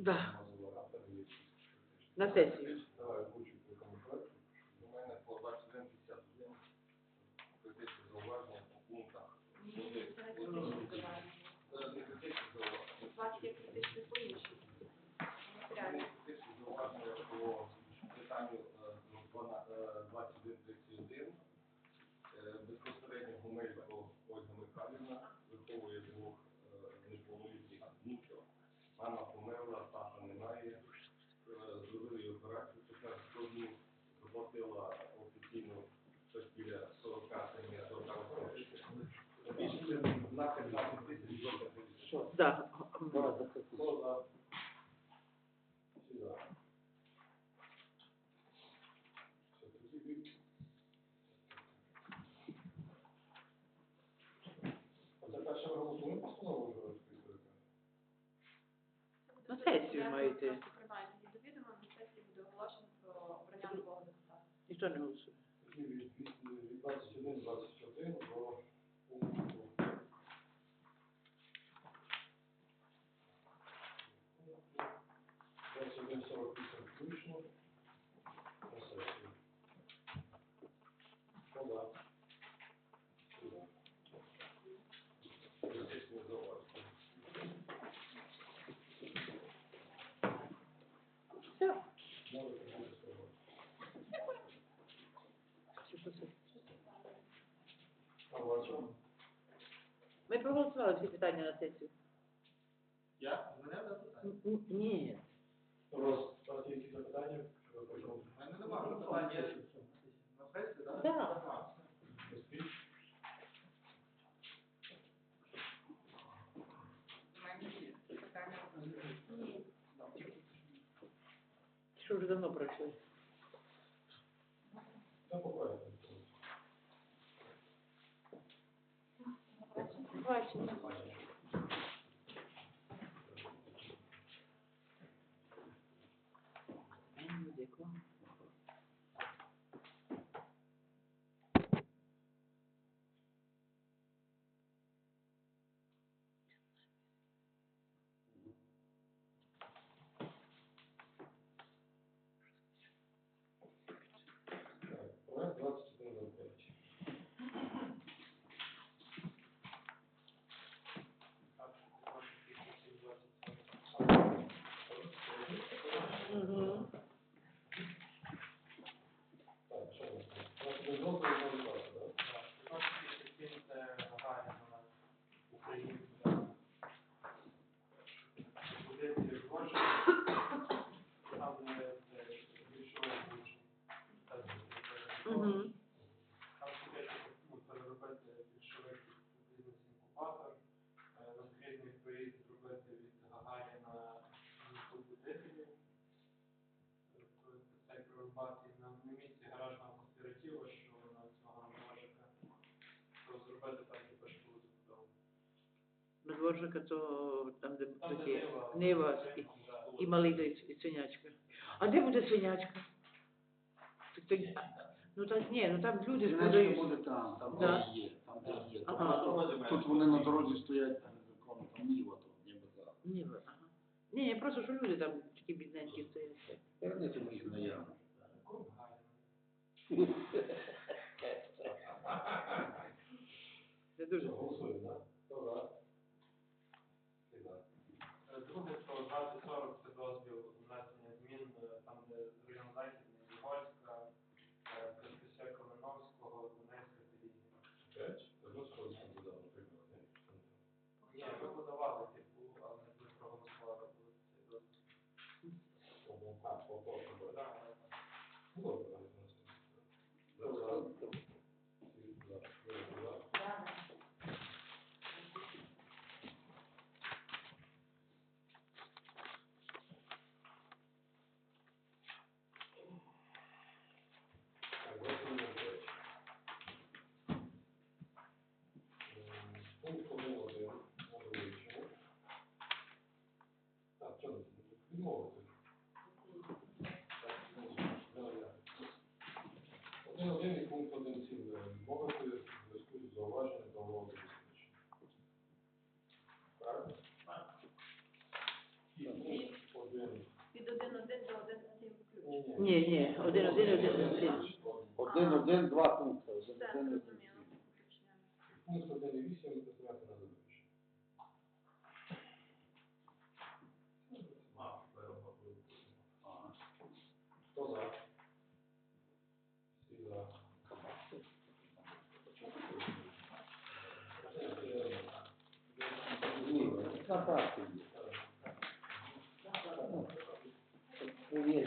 Да. На сесію. Розписуєте? На сесію маєте. Приймаєте до відома, на сесії буде оголошено про обрання нового депутата. Ніхто не голосує. Тоді від, від, від 21 21 до пункту. Двадцять один сорок вісім включно. На сесію. Хто за? Всі за. Критичні зауваження. Все. Можете бути свого. Чи що це? А у вас що? Ми проголосували всі питання на сесію. Я? Мене запитання. Н- н- Ні. У вас, у вас є якісь запитання? Що ви хочете? У мене немає запитання. Я На сесії, так? Да. Успіх? У мене є питання. Що вже давно пройшли. Та problem. На дворжика то там, де Там, де такі Нива, Нива і, і малий той і свинячка. А де буде свинячка? Так, то- ну так ні, ну там люди ж Жіночка продають. там, там Да. де є, там де є. Ага. Тут, тут вони на дорозі стоять незаконно, там ніва тут, ніби за. Ні, ага. Ні, ні, просто що люди там такі бідненькі стоять. Вернете мені. Круг Гагаріна. Це дуже. Голосуємо, так? Хто за? Всі за. Е, Друге, про 2040 це дозвіл внесення змін, е, там, де район Західний, Ігольська, е, Костюся Калиновського, Донецька, Телігіна. П'ять? Одну сходу додав, наприклад. Ні, ми подавали, типу, але не проголосували коли цей дозвіл. Одну. А, по по по. Да, да, да. Ну, добре, давайте наступне. Хто за? Всі за. Всі за. Так, 2105. Ем, Пункт 1.1 може вивчимо. Так, що не відмовити? ні. Ні, ні, один, один, один, один. Один, один, два пункти. Так, один, один. зрозуміло. Пункт 1.8 дозволяти на виборчі. Хто за? Всі за. Ні, на карті є. Ну, є.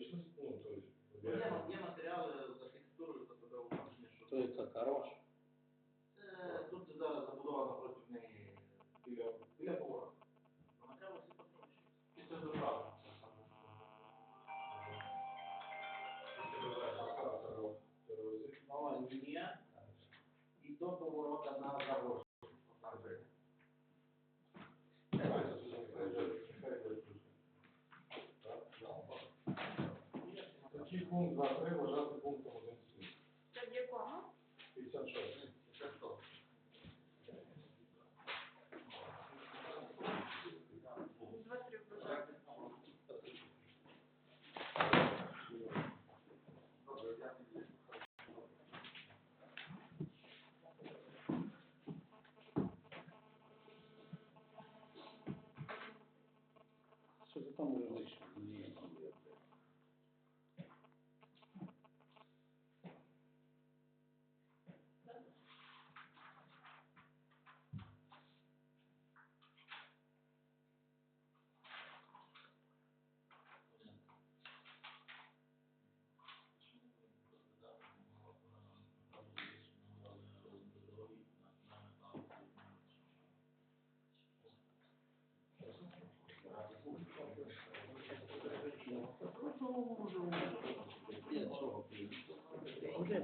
Почему? Ну, то есть. Я... Є, є матеріали з архітектурою зафотографовані, що То є це хорош. Це, тут зараз забудовано проти неї біля, біля же Вона треба всі потрібні. Після доправи. Нова лінія і до поворота на завод. mean, but it was up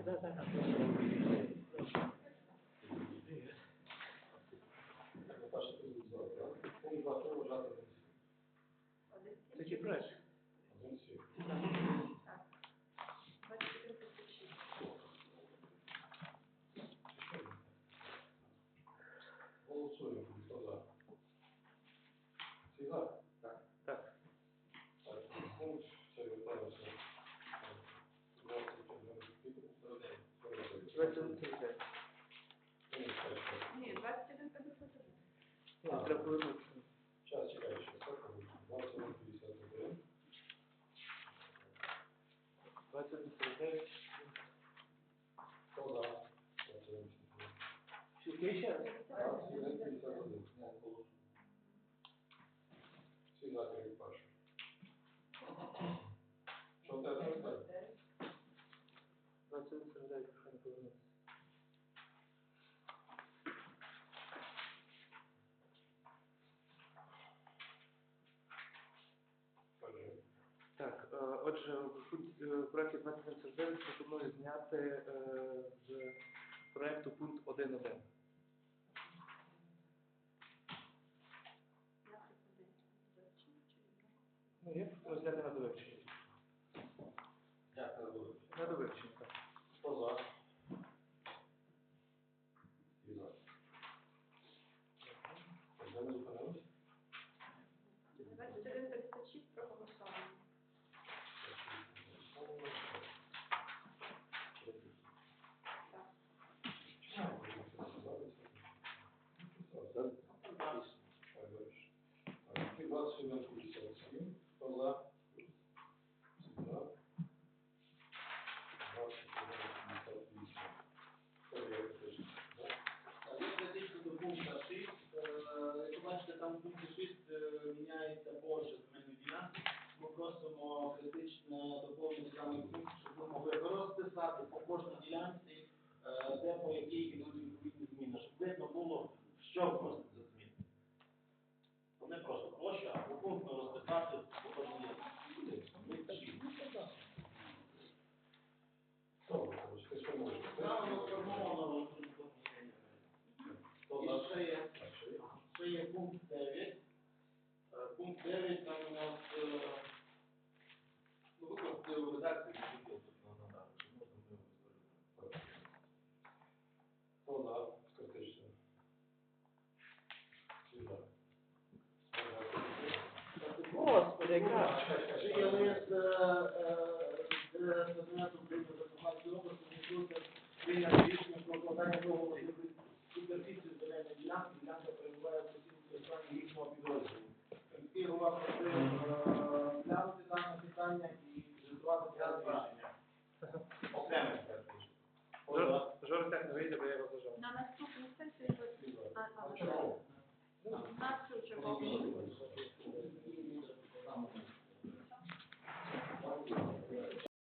Це чи проект. Один всі. Так. 2136. Голосуємо. Хто за? Всі за? Так. Так. Так, пункт, це вітається. 2139. Ні, 2151. Ні, треба повернутися. Час чекай, ще так, 2151. 2139. Хто за? 2151. Ще ще раз. 2151. Всі за, крім першого. Що в тебе там так? 2139, прошу не повернутися. Скажи. Так, е, отже, проекті 2039 пропоную зняти е, з проекту пункт 1.1. Я припадаю. Ну, є розгляди на довивчення. Як не буде? На довивчення, так. Хто за? Всі за. Де ми зупинились? 2156 проголосовано. Є критично до пункту 6. Е, Як ви бачите, там в пункті 6 е, міняється площа земельної ділянки. Ми просимо критично доповнити даний пункт, щоб ми могли розписати по кожній ділянці, е, де по якій ідуть відповідні зміни, щоб видно було, що вноситься за зміни. Не просто площа, а попунктно розписати по кожній ділянці. Пункт 6. Там воно сформовано І ще є, ще є пункт 9. Е, Пункт 9 там у нас е, ну, викласти в редакції, що тут надали, що можна ми використовуємо. Хто за критично? Всі. Господи, яка? Ще є лист Кабінету України Закарпатської області, відбувся прийняти рішення про укладання договору суперфіцію земельної ділянки, ділянка перебуває в постійному користуванні їхнього підрозділу. Міський голова просив глянути підготувати порядок рішення. Окреме порядок рішення. Жор- Жорик так не вийде, бо я його зажав. На наступну сесію ви... А, а, Чому?